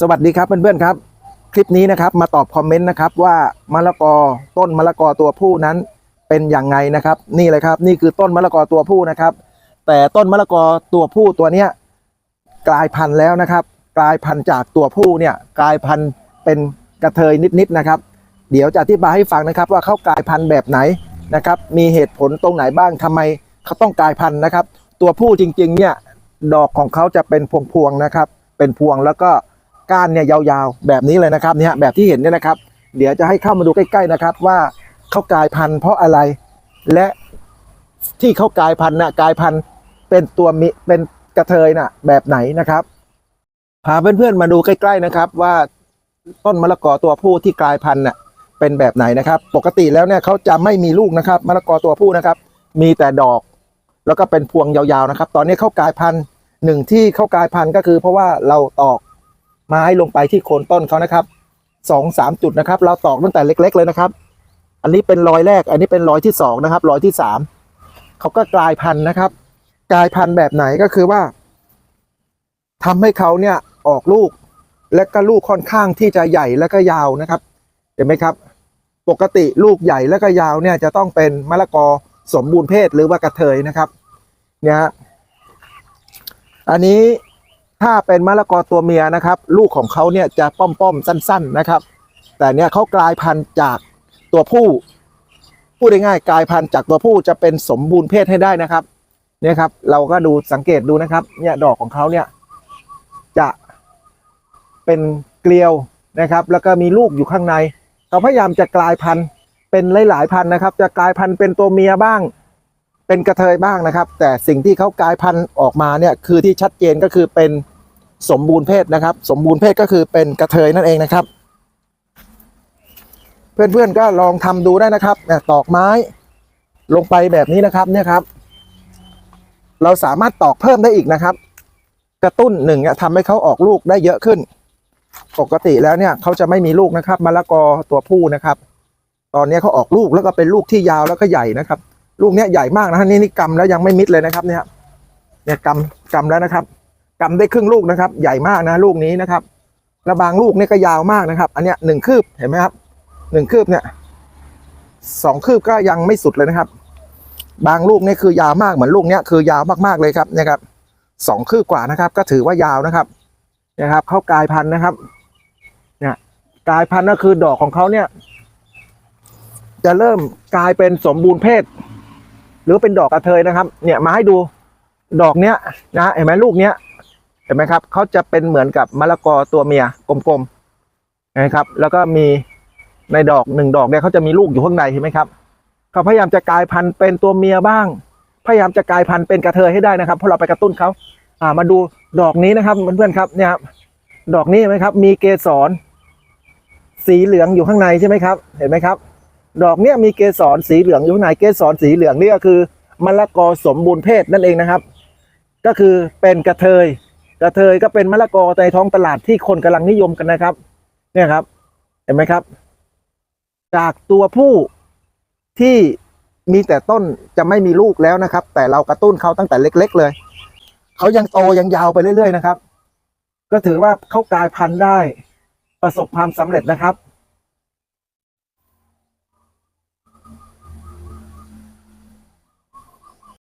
สวัสดีครับเพื่อนๆครับ คลิปนี้นะครับมาตอบคอมเมนต์นะครับว่ามะละกอต้นมะละกอตัวผู้นั้นเป็นอย่างไงนะครับ นี่เลยครับ นี่คือต้นมะละกอตัวผู้นะครับ แต่ต้นมะละกอตัวผู้ตัวเนี้ยกลายพันธุ์แล้วนะครับ กลายพันธุ์จากตัวผู้เนี่ยกลายพันธุ์เป็นกระเทยนิดๆนะครับ เดี๋ยวจะอธิบายให้ฟังนะครับ ว่าเขากลายพันธุ์แบบไหนนะครับ มีเหตุผลตรงไหนบ้างทำไมเขาต้องกลายพันธุ์นะครับ ตัวผู้จริงๆเนี่ยดอกของเขาจะเป็นพวงๆนะครับ เป็นพวงแล้วก็ ก้านเนี่ยยาวๆ แบบนี้เลยนะครับเนี่ยแบบที่เห็นเนี่ยนะครับ เดี๋ยวจะให้เข้ามาดูใกล้ๆนะครับ ว่าเขากลายพันธุ์เพราะอะไร และที่เขากลายพันธุ์น่ะกลายพันธุ์เป็นตัวมิเป็นกระเทยน่ะแบบไหนนะครับพาเพื่อนๆมาดูใกล้ๆนะครับ ว่าต้นมะละกอตัวผู้ที่กลายพันธุ์น่ะเป็นแบบไหนนะครับ ปกติแล้วเนี่ยเขาจะไม่มีลูกนะครับมะละกอตัวผู้นะครับ มีแต่ดอก แล้วก็เป็นพวงยาวๆนะครับ ตอนนี้เขากลายพันธุ์หนึ่งที่เขากลายพันธุ์ก็คือ เพราะว่าเราตอก ไม้ลงไปที่โคนต้นเขานะครับสองสามจุดนะครับ เราตอกตั้งแต่เล็ก ๆ เลยนะครับ อันนี้เป็นรอยแรก อันนี้เป็นรอยที่สองนะครับรอยที่สามเขาก็กลายพันธุ์นะครับ กลายพันธุ์แบบไหนก็คือว่าทำให้เขาเนี่ยออกลูก และก็ลูกค่อนข้างที่จะใหญ่และก็ยาวนะครับ เห็นไหมครับ ปกติลูกใหญ่และก็ยาวเนี่ยจะต้องเป็นมะละกอสมบูรณ์เพศหรือว่ากระเทยนะครับ เนี่ยอันนี้ ถ้าเป็นมะละกอตัวเมียนะครับ ลูกของเขาเนี่ยจะป้อมๆสั้น ๆนะครับ แต่เนี่ยเขากลายพันธุ์จากตัวผู้พูดง่ายๆกลายพันธุ์จากตัวผู้จะเป็นสมบูรณ์เพศให้ได้นะครับเนี่ยครับเราก็ดูสังเกตดูนะครับเนี่ยดอกของเขาเนี่ยจะเป็นเกลียวนะครับ แล้วก็มีลูกอยู่ข้างในเขาพยายามจะกลายพันธุ์เป็นหลายๆพันธุ์นะครับ จะกลายพันธุ์เป็นตัวเมียบ้าง เป็นกระเทยบ้างนะครับ แต่สิ่งที่เขากลายพันธุ์ออกมาเนี่ยคือที่ชัดเจนก็คือเป็น สมบูรณ์เพศนะครับ สมบูรณ์เพศก็คือเป็นกระเทยนั่นเองนะครับ เพื่อนๆก็ลองทำดูได้นะครับตอกไม้ลงไปแบบนี้นะครับเนี่ยครับ เราสามารถตอกเพิ่มได้อีกนะครับ กระตุ้นหนึ่งทำให้เขาออกลูกได้เยอะขึ้น ปกติแล้วเนี่ยเขาจะไม่มีลูกนะครับมะละกอตัวผู้นะครับ ตอนนี้เขาออกลูกแล้วก็เป็นลูกที่ยาวแล้วก็ใหญ่นะครับ ลูกเนี้ยใหญ่มากนะฮะนี่นี่กำแล้วยังไม่มิดเลยนะครับเนี่ยเนี่ยกำกำแล้วนะครับ กำได้ครึ่งลูกนะครับ ใหญ่มากนะลูกนี้นะครับแล้วบางลูกเนี่ยก็ยาวมากนะครับ อันเนี้ยหนึ่งคืบเห็นไหมครับหนึ่งคืบเนี่ยสองคืบก็ยังไม่สุดเลยนะครับ บางลูกเนี่ยคือยาวมากเหมือนลูกเนี้ยคือยาวมากๆเลยครับนี่ยครับสองคืบกว่านะครับ ก็ถือว่ายาวนะครับนี่ยครับเขากลายพันธุ์นะครับเนี่ยกลายพันธุ์ก็คือดอกของเขาเนี่ย จะเริ่มกลายเป็นสมบูรณ์เพศ หรือเป็นดอกกระเทยนะครับ เนี่ยมาให้ดูดอกเนี้ยนะเห็นไหมลูกเนี้ย ห็นไหมครับเขาจะเป็นเหมือนกับมะละกอตัวเมียกลมๆนะครับ แล้วก็มีในดอกหนึ่งดอกเนี่ยเขาจะมีลูกอยู่ข้างในเห็นไหมครับเขาพยายามจะกลายพันธุ์เป็นตัวเมียบ้าง พยายามจะกลายพันธุ์เป็นกระเทยให้ได้นะครับเพราะเราไปกระตุ้นเขาอ่ามาดูดอกนี้นะครับเพื่อนๆครับเนี่ยครับดอกนี้เห็นไหมครับ มีเกสรสีเหลืองอยู่ข้างในใช่ไหมครับ เห็นไหมครับ ดอกเนี้ยมีเกสรสีเหลืองอยู่ข้างในเกสรสีเหลืองนี่ก็คือมะละกอสมบูรณ์เพศนั่นเองนะครับ ก็คือเป็นกระเทย กระเทยก็เป็นมะละกอในท้องตลาดที่คนกำลังนิยมกันนะครับ เนี่ยครับ เห็นไหมครับ จากตัวผู้ที่มีแต่ต้นจะไม่มีลูกแล้วนะครับ แต่เรากระตุ้นเขาตั้งแต่เล็ก ๆ เลย เขายังโตยังยาวไปเรื่อย ๆ นะครับ ก็ถือว่าเขากลายพันธุ์ได้ ประสบความสำเร็จนะครับ